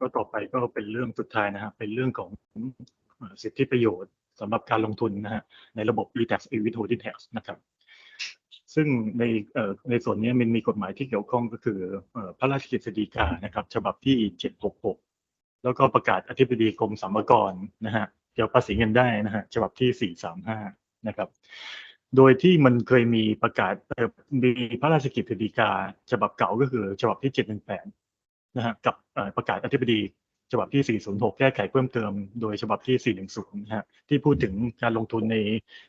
ก็ต่อไปก็เป็นเรื่องสุดท้ายนะครับเป็นเรื่องของสิทธิประโยชน์สำหรับการลงทุนนะฮะในระบบ e-tax e w i t h o l d i n g tax นะครับซึ่งในในส่วนนี้มันมีกฎหมายที่เกี่ยวข้องก็คือพระราชกฤษฎีกานะครับ ฉบับที่ 766 แล้วก็ประกาศอธิบดีกรมสรรพากรนะฮะเกี่ยวกับภาษีเงินได้นะฮะฉบับที่ 435 นะครับ โดยที่มันเคยมีประกาศมีพระราชกฤษฎีกา ฉบับเก่าก็คือฉบับที่ 718 นะฮะกับประกาศอธิบดีฉบับที่ 406 แก้ไขเพิ่มเติม โดยฉบับที่ 410 นะฮะ ที่พูดถึงการลงทุนใน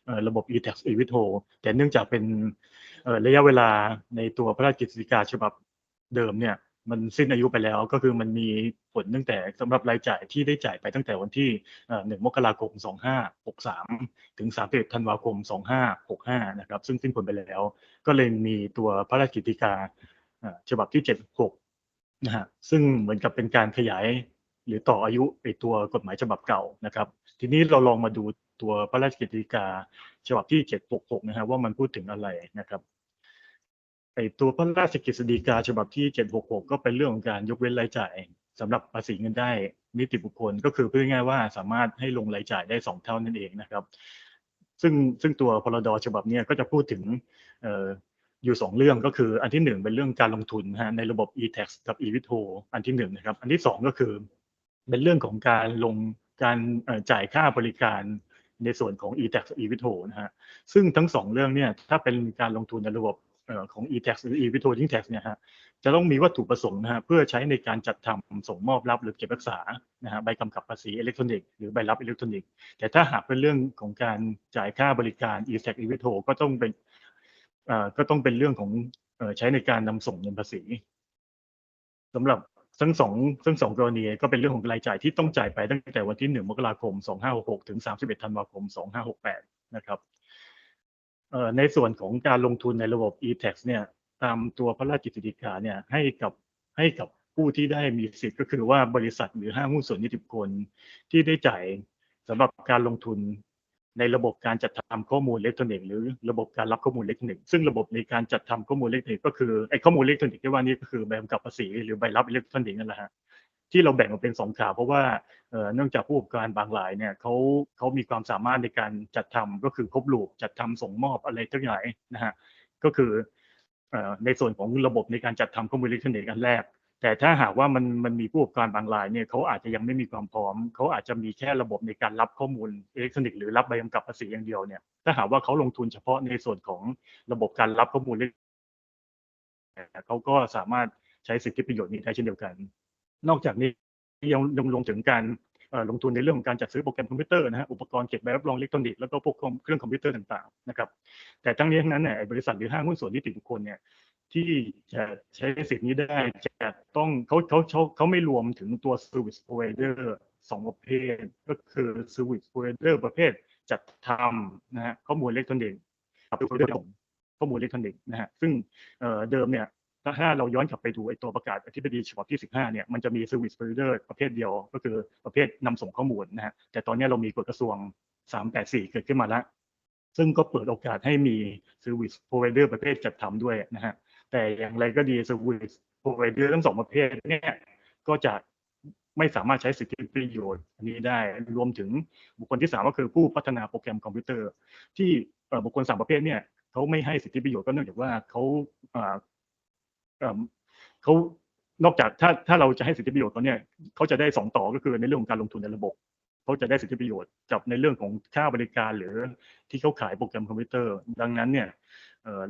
เอ่อระบบ e-tax e w i t o แต่เนื่องจากเป็นระยะเวลาในตัวพระราชกฤษฎีกาฉบับเดิมเนี่ย มันสิ้นอายุไปแล้ว ก็คือมันมีผลตั้งแต่สำหรับรายจ่ายที่ได้จ่ายไปตั้งแต่วันที่ 1 มกราคม 2563 ถึง 31 ธันวาคม 2565 นะครับ ซึ่งสิ้นผลไปแล้ว ก็เลยมีตัวพระราชกฤษฎีกาฉบับที่ 76 นะฮะซึ่งเหมือนกับเป็นการขยายหรือต่ออายุไอตัวกฎหมายฉบับเก่านะครับ ทีนี้เราลองมาดูตัวพระราชกฤษฎีกาฉบับที่ 766 นะฮะว่ามันพูดถึงอะไรนะครับไอตัวพระราชกฤษฎีกาฉบับที่ 766 ก็เป็นเรื่องของการยกเว้นรายจ่ายสำหรับภาษีเงินได้นิติบุคคลก็คือพูดง่ายว่าสามารถให้ลงรายจ่ายได้สองเท่านั่นเองนะครับ ซึ่งซึ่งตัวพรดฉบับนี้ก็จะพูดถึง อยู่สองเรื่องก็คืออันที่หนึ่งเป็นเรื่องการลงทุนฮะในระบบ e-tax กับ e-withho อันที่หนึ่งนะครับอันที่สองก็คือ เป็นเรื่องของการลงการจ่ายค่าบริการในส่วนของ e-tax e-withho นะฮะซึ่งทั้งสองเรื่องเนี่ยถ้าเป็นการลงทุนในระบบของ e-tax หรือ e-withholding tax เนี่ยฮะจะต้องมีวัตถุประสงค์นะฮะเพื่อใช้ในการจัดทำส่งมอบรับหรือเก็บรักษานะฮะใบกำกับภาษีอิเล็กทรอนิกส์หรือใบรับอิเล็กทรอนิกส์แต่ถ้าหากเป็นเรื่องของการจ่ายค่าบริการ e-tax e-withho ก็ต้องเป็น ก็ต้องเป็นเรื่องของอใช้ในการนำส่งเงินภาษีสำหรับทั้งสองทั้งสองกรณีก็เป็นเรื่องของรายจ่ายที่ต้องจ่ายไปตั้งแต่วันที่1มกราคม2566ถึง31ธันวาคม2568นะครับในส่วนของการลงทุนในระบบ e-tax เนี่ยตามตัวพระราชกฤษฎีกาเนี่ยให้กับให้กับผู้ที่ได้มีสิทธิ์ก็คือว่าบริษัทหรือห้างหุ้นส่วนนิติบุคคลที่ได้จ่ายสำหรับการลงทุน ในระบบการจัดทำข้อมูลอิเล็กทรอนิกส์หรือระบบการรับข้อมูลอิเล็กทรอนิกส์ซึ่งระบบในการจัดทำข้อมูลอิเล็กทรอนิกส์ก็คือไอ้ข้อมูลอิเล็กทรอนิกส์ที่ว่านี้ก็คือใบกำกับภาษีหรือใบรับอิเล็กทรอนิกส์นั่นแหละฮะที่เราแบ่งออกเป็นสองขาเพราะว่าเนื่องจากผู้ประกอบการบางรายเนี่ยเขาเขามีความสามารถในการจัดทำก็คือครบลูปจัดทำส่งมอบอะไรทั้งหลายนะฮะก็คือในส่วนของระบบในการจัดทำข้อมูลอิเล็กทรอนิกส์อันแรก แต่ถ้าหากว่ามันมันมีผู้ประกอบการบางรายเนี่ยเขาอาจจะยังไม่มีความพร้อมเขาอาจจะมีแค่ระบบในการรับข้อมูลอิเล็กทรอนิกส์หรือรับใบกำกับภาษีอย่างเดียวเนี่ยถ้าหากว่าเขาลงทุนเฉพาะในส่วนของระบบการรับข้อมูลเล็กเขาก็สามารถใช้สิทธิประโยชน์นี้ได้เช่นเดียวกัน นอกจากนี้ยังยังลงถึงการลงทุนในเรื่องของการจัดซื้อโปรแกรมคอมพิวเตอร์นะฮะอุปกรณ์เก็บใบรับรองอิเล็กทรอนิกส์แล้วก็พวกเครื่องคอมพิวเตอร์ต่างๆนะครับแต่ทั้งนี้ทั้งนั้นเนี่ยบริษัทหรือห้างหุ้นส่วนนิติบุคคลเนี่ย ที่จะใช้สิทธิ์นี้ได้จะต้องเขาเขาเขาเขาไม่รวมถึงตัว service provider สองประเภท ก็คือ service provider ประเภทจัดทำนะฮะข้อมูลอิเล็กทรอนิกส์กับ provider ส่งข้อมูลอิเล็กทรอนิกส์นะฮะซึ่งเอ่อเดิมเนี่ยถ้าถ้าเราย้อนกลับไปดูไอ้ตัวประกาศอธิบดีฉบับที่ 15 เนี่ย มันจะมี service provider ประเภทเดียว ก็คือประเภทนำส่งข้อมูลนะฮะ แต่ตอนนี้เรามีกฎกระทรวง 384 เกิดขึ้นมาแล้ว ซึ่งก็เปิดโอกาสให้มี service provider ประเภทจัดทำด้วยนะฮะ แต่อย่างไรก็ดี service provider ทั้งสองประเภทเนี่ยก็จะไม่สามารถใช้สิทธิประโยชน์อันนี้ได้รวมถึงบุคคลที่สามก็คือผู้พัฒนาโปรแกรมคอมพิวเตอร์ ที่บุคคลสามประเภทเนี่ยเขาไม่ให้สิทธิประโยชน์ก็เนื่องจากว่าเขาเขานอกจากถ้าถ้าเราจะให้สิทธิประโยชน์เขาเนี่ยเขาจะได้สองต่อก็คือในเรื่องของการลงทุนในระบบ เขาจะได้สิทธิประโยชน์กับในเรื่องของค่าบริการหรือที่เขาขายโปรแกรมคอมพิวเตอร์ ดังนั้นเนี่ย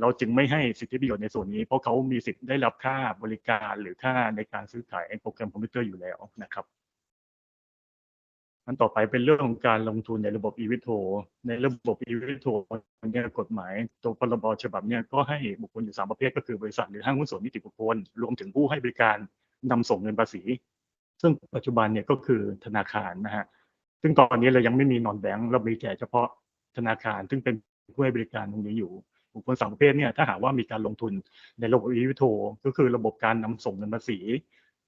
เราจึงไม่ให้สิทธิประโยชน์ในส่วนนี้ เพราะเขามีสิทธิ์ได้รับค่าบริการหรือค่าในการซื้อขายโปรแกรมคอมพิวเตอร์อยู่แล้วนะครับอันต่อไปเป็นเรื่องของการลงทุนในระบบ e-withho ในระบบ e-withho เนี่ยกฎหมายตัวพรบฉบับเนี่ยก็ให้บุคคลอยู่สามประเภทก็คือบริษัทหรือห้างหุ้นส่วนนิติบุคคลรวมถึงผู้ให้บริการนำส่งเงินภาษี ซึ่งปัจจุบันเนี่ยก็คือธนาคารนะฮะ ซึ่งตอนนี้เรายังไม่มีนอนแบงก์เรามีแต่เฉพาะธนาคาร ซึ่งเป็นผู้ให้บริการตรงนี้อยู่บุคคลสามประเภทเนี่ยถ้าหากว่ามีการลงทุนในระบบ e-withho ก็คือระบบการนำส่งเงินภาษี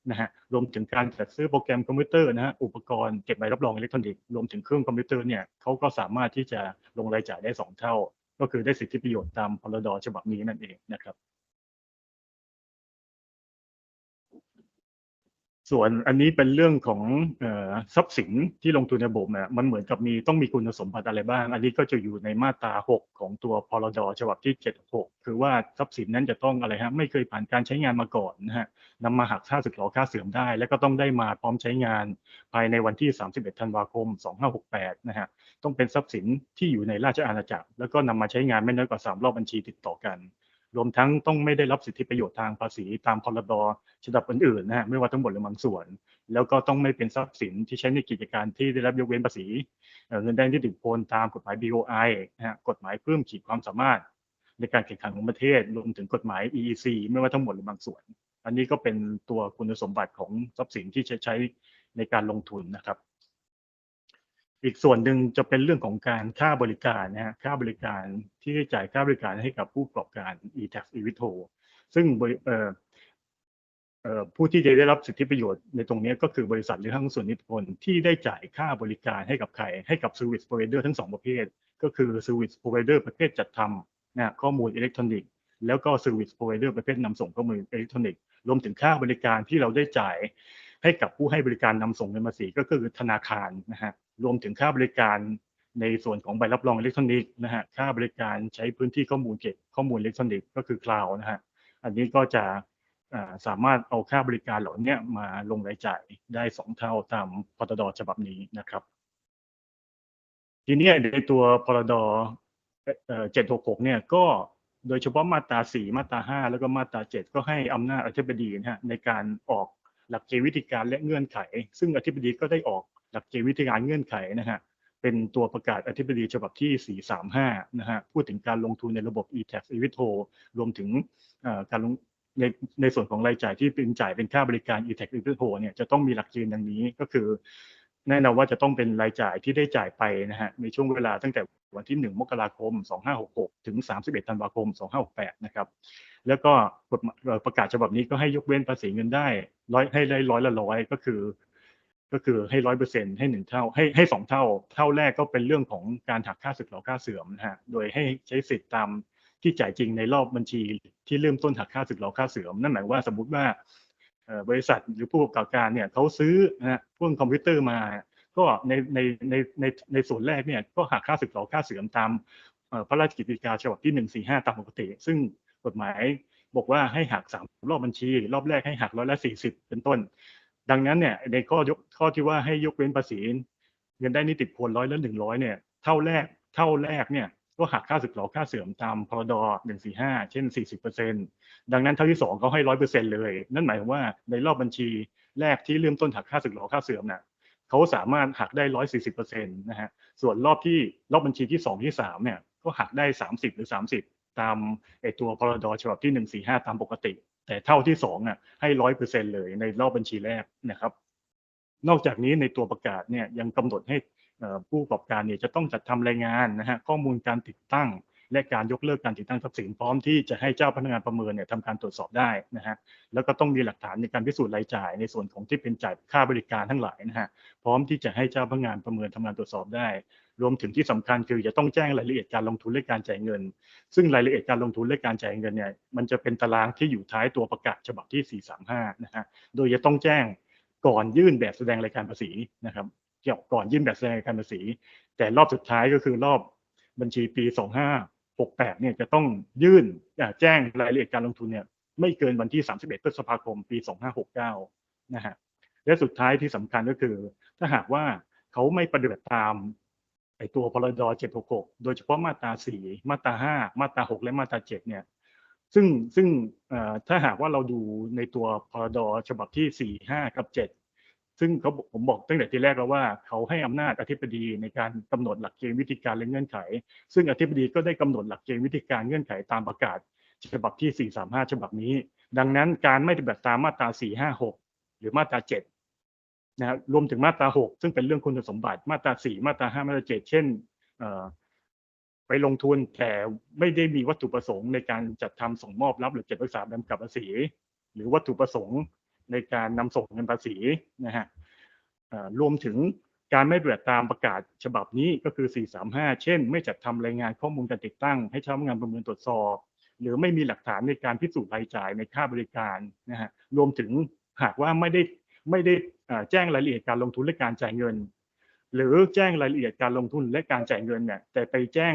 นะฮะรวมถึงการจัดซื้อโปรแกรมคอมพิวเตอร์นะฮะอุปกรณ์เก็บใบรับรองอิเล็กทรอนิกส์รวมถึงเครื่องคอมพิวเตอร์เนี่ยเขาก็สามารถที่จะลงรายจ่ายได้สองเท่า ก็คือได้สิทธิประโยชน์ตามพรดฉบับนี้นั่นเองนะครับ ส่วนอันนี้เป็นเรื่องของทรัพย์สินที่ลงทุนในระบบเนี่ยมันเหมือนกับมีต้องมีคุณสมบัติอะไรบ้าง อันนี้ก็จะอยู่ในมาตรา 6 ของตัวพรดฉบับที่ 76 คือว่าทรัพย์สินนั้นจะต้องอะไรฮะไม่เคยผ่านการใช้งานมาก่อนนะฮะนำมาหักค่าสึกหรอค่าเสื่อมได้ แล้วก็ต้องได้มาพร้อมใช้งานภายในวันที่ 31 ธันวาคม 2568 นะฮะต้องเป็นทรัพย์สินที่อยู่ในราชอาณาจักร แล้วก็นำมาใช้งานไม่น้อยกว่า 3 รอบบัญชีติดต่อกัน รวมทั้งต้องไม่ได้รับสิทธิประโยชน์ทางภาษีตามพรบฉบับอื่นๆนะฮะไม่ว่าทั้งหมดหรือบางส่วน แล้วก็ต้องไม่เป็นทรัพย์สินที่ใช้ในกิจการที่ได้รับยกเว้นภาษีเงินได้นิติบุคคลตามกฎหมาย BOI นะฮะกฎหมายเพิ่มขีดความสามารถ ในการแข่งขันของประเทศรวมถึงกฎหมาย EEC ไม่ว่าทั้งหมดหรือบางส่วน อันนี้ก็เป็นตัวคุณสมบัติของทรัพย์สินที่ใช้ใช้ในการลงทุนนะครับ อีกส่วนหนึ่งจะเป็นเรื่องของการค่าบริการนะฮะค่าบริการที่จ่ายค่าบริการให้กับผู้ประกอบการ e-tax e-vito ซึ่งผู้ที่จะได้รับสิทธิประโยชน์ในตรงนี้ก็คือบริษัทหรือห้งส่วนนิติบุคคลที่ได้จ่ายค่าบริการให้กับใครให้กับ Service Provider ทั้งสองประเภท ก็คือ Service Provider ประเภทจัดทำนะข้อมูลอิเล็กทรอนิกส์แล้วก็ Service Provider ประเภทนำส่งข้อมูลอิเล็กทรอนิกส์รวมถึงค่าบริการที่เราได้จ่าย ให้กับผู้ให้บริการนำส่งเงินภาษีก็คือธนาคารนะฮะรวมถึงค่าบริการในส่วนของใบรับรองอิเล็กทรอนิกส์นะฮะค่าบริการใช้พื้นที่ข้อมูลเก็บข้อมูลอิเล็กทรอนิกส์ก็คือคลาวนะฮะอันนี้ก็จะสามารถเอาค่าบริการเหล่านี้มาลงรายจ่ายได้สองเท่าตามพรดฉบับนี้นะครับ ทีนี้ในตัวพรดเอ่อ766เนี่ยก็โดยเฉพาะมาตรา4มาตรา5แล้วก็มาตรา7ก็ให้อำนาจอธิบดีนะฮะในการออก หลักเกณฑ์วิธีการและเงื่อนไข ซึ่งอธิบดีก็ได้ออกหลักเกณฑ์วิธีการเงื่อนไขนะฮะเป็นตัวประกาศอธิบดีฉบับที่ 435 นะฮะพูดถึงการลงทุนในระบบ e-tax e-vito รวมถึงการลงในในส่วนของรายจ่ายที่เป็นจ่ายเป็นค่าบริการ e-tax e-vito เนี่ยจะต้องมีหลักเกณฑ์ดังนี้ก็คือ แน่นอนว่าจะต้องเป็นรายจ่ายที่ได้จ่ายไปนะฮะในช่วงเวลาตั้งแต่วันที่ 1 มกราคม 2566 ถึง 31 ธันวาคม 2568 นะครับ แล้วก็กฎประกาศฉบับนี้ก็ให้ยกเว้นภาษีเงินได้ ร้อยให้ได้ร้อยละร้อยก็คือ ก็คือให้ร้อยเปอร์เซ็นต์ให้หนึ่งเท่า ให้ให้สองเท่า เท่าแรกก็เป็นเรื่องของการหักค่าสึกหรอค่าเสื่อมนะฮะโดยให้ใช้สิทธิ์ตามที่จ่ายจริงในรอบบัญชีที่เริ่มต้นหักค่าสึกหรอค่าเสื่อมนั่นหมายว่าสมมุติว่าบริษัทหรือผู้ประกอบการเนี่ยเขาซื้อนะฮะพวกคอมพิวเตอร์มา ก็ในในในในในส่วนแรกเนี่ยก็หักค่าสึกหรอค่าเสื่อมตามพระราชกิจการฉบับที่ 145 ตามปกติ ซึ่งกฎหมาย บอกว่าให้หักสามรอบบัญชี รอบแรกให้หักร้อยละ40เป็นต้น ดังนั้นเนี่ยในข้อยกข้อที่ว่าให้ยกเว้นภาษีเงินได้นิติบุคคลร้อยละหนึ่งร้อยเนี่ยเท่าแรกเท่าแรกเนี่ยก็หักค่าสึกหรอค่าเสื่อมตามพรด145เช่น40%ดังนั้นเท่าที่สองเขาให้ร้อยเปอร์เซ็นเลย นั่นหมายความว่าในรอบบัญชีแรกที่เริ่มต้นหักค่าสึกหรอค่าเสื่อมน่ะเขาสามารถหักได้ร้อยสี่สิบเปอร์เซ็นต์นะฮะส่วนรอบที่รอบบัญชีที่สองที่สามเนี่ยก็หักได้สามสิบหรือสามสิบ ตามไอตัวพรดฉบับที่หนึ่งสี่ห้าตามปกติ แต่เท่าที่สองอะให้ร้อยเปอร์เซ็นเลยในรอบบัญชีแรกนะครับ นอกจากนี้ในตัวประกาศเนี่ยยังกำหนดให้ผู้ประกอบการเนี่ยจะต้องจัดทำรายงานนะฮะข้อมูลการติดตั้ง และการยกเลิกการติดตั้งทรัพย์สินพร้อมที่จะให้เจ้าพนักงานประเมินเนี่ยทำการตรวจสอบได้นะฮะแล้วก็ต้องมีหลักฐานในการพิสูจน์รายจ่าย ในส่วนของที่เป็นจ่ายค่าบริการทั้งหลายนะฮะพร้อมที่จะให้เจ้าพนักงานประเมินทำงานตรวจสอบได้ รวมถึงที่สำคัญคือจะต้องแจ้งรายละเอียดการลงทุนและการจ่ายเงิน ซึ่งรายละเอียดการลงทุนและการจ่ายเงินเนี่ยมันจะเป็นตารางที่อยู่ท้ายตัวประกาศฉบับที่ 435 นะฮะโดยจะต้องแจ้งก่อนยื่นแบบแสดงรายการภาษีนะครับเกี่ยวก่อนยื่นแบบแสดงรายการภาษี แต่รอบสุดท้ายก็คือรอบบัญชีปี 25 68เนี่ยจะต้องยื่นแจ้งรายละเอียดการลงทุนเนี่ยไม่เกินวันที่ 31พฤษภาคม ปี 2569 นะฮะและสุดท้ายที่สำคัญก็คือ ถ้าหากว่าเขาไม่ปฏิบัติตามไอตัวพรด766 โดยเฉพาะมาตรา 4 มาตรา 5 มาตรา 6 และมาตรา 7 เนี่ยซึ่งซึ่งถ้าหากว่าเราดูในตัวพรดฉบับที่ 4 5 กับ 7 ซึ่งเขาผมบอกตั้งแต่ทีแรกแล้วว่าเขาให้อำนาจอธิบดีในการกำหนดหลักเกณฑ์วิธีการและเงื่อนไข ซึ่งอธิบดีก็ได้กำหนดหลักเกณฑ์วิธีการเงื่อนไขตามประกาศฉบับที่ 435 ฉบับนี้ ดังนั้นการไม่ปฏิบัติตามมาตรา 456 หรือมาตรา 7 นะครับรวมถึงมาตรา 6 ซึ่งเป็นเรื่องคุณสมบัติมาตรา 4 มาตรา 5 มาตรา 7 เช่นไปลงทุนแต่ไม่ได้มีวัตถุประสงค์ในการจัดทำส่งมอบรับหรือเก็บรักษาแบบกับภาษีหรือวัตถุประสงค์ ในการนำส่งเงินภาษีนะฮะรวมถึงการไม่ปฏิบัติตามประกาศฉบับนี้ก็คือ 435 เช่น ไม่จัดทำรายงานข้อมูลการติดตั้ง ให้เจ้าพนักงานประเมินตรวจสอบ หรือไม่มีหลักฐานในการพิสูจน์รายจ่ายในค่าบริการนะฮะรวมถึงหากว่าไม่ได้ไม่ได้แจ้งรายละเอียดการลงทุนและการจ่ายเงิน หรือแจ้งรายละเอียดการลงทุนและการจ่ายเงินเนี่ยแต่ไปแจ้ง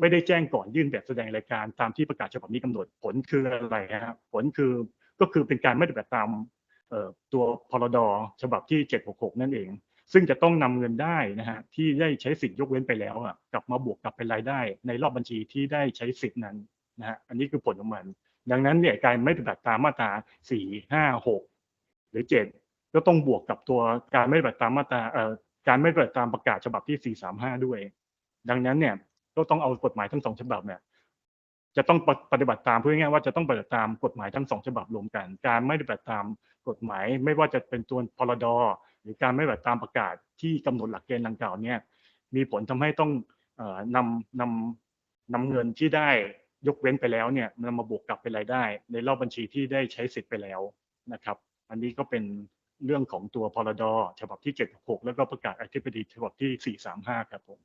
ไม่ได้แจ้งก่อนยื่นแบบแสดงรายการตามที่ประกาศฉบับนี้กำหนดผลคืออะไรครับผลคือก็คือเป็นการไม่ปฏิบัติตาม ตัวพรดฉบับที่ 766 นั่นเอง ซึ่งจะต้องนำเงินได้นะฮะที่ได้ใช้สิทธิ์ยกเว้นไปแล้วอะกลับมาบวกกลับเป็นรายได้ ในรอบบัญชีที่ได้ใช้สิทธิ์นั้นนะฮะอันนี้คือผลของมัน ดังนั้นเนี่ยการไม่ปฏิบัติตามมาตรา 4 5 6 หรือ 7 ก็ต้องบวกกับตัวการไม่ปฏิบัติตามมาตราเอ่อการไม่ปฏิบัติตามประกาศฉบับที่ 435 ด้วย ดังนั้นเนี่ยก็ต้องเอากฎหมายทั้งสองฉบับเนี่ย จะต้องปฏิบัติตามเพื่อง่ายๆว่าจะต้องปฏิบัติตามกฎหมายทั้งสองฉบับรวมกัน การไม่ปฏิบัติตามกฎหมาย ไม่ว่าจะเป็นตัวพรดหรือการไม่ปฏิบัติตามประกาศที่กำหนดหลักเกณฑ์ดังกล่าวเนี่ยมีผลทำให้ต้องนำนำนำเงินที่ได้ยกเว้นไปแล้วเนี่ยนำมาบวกกลับเป็นรายได้ ในรอบบัญชีที่ได้ใช้สิทธิ์ไปแล้วนะครับ อันนี้ก็เป็นเรื่องของตัวพรดฉบับที่ 76 แล้วก็ประกาศอธิบดีฉบับที่ 435 ครับผม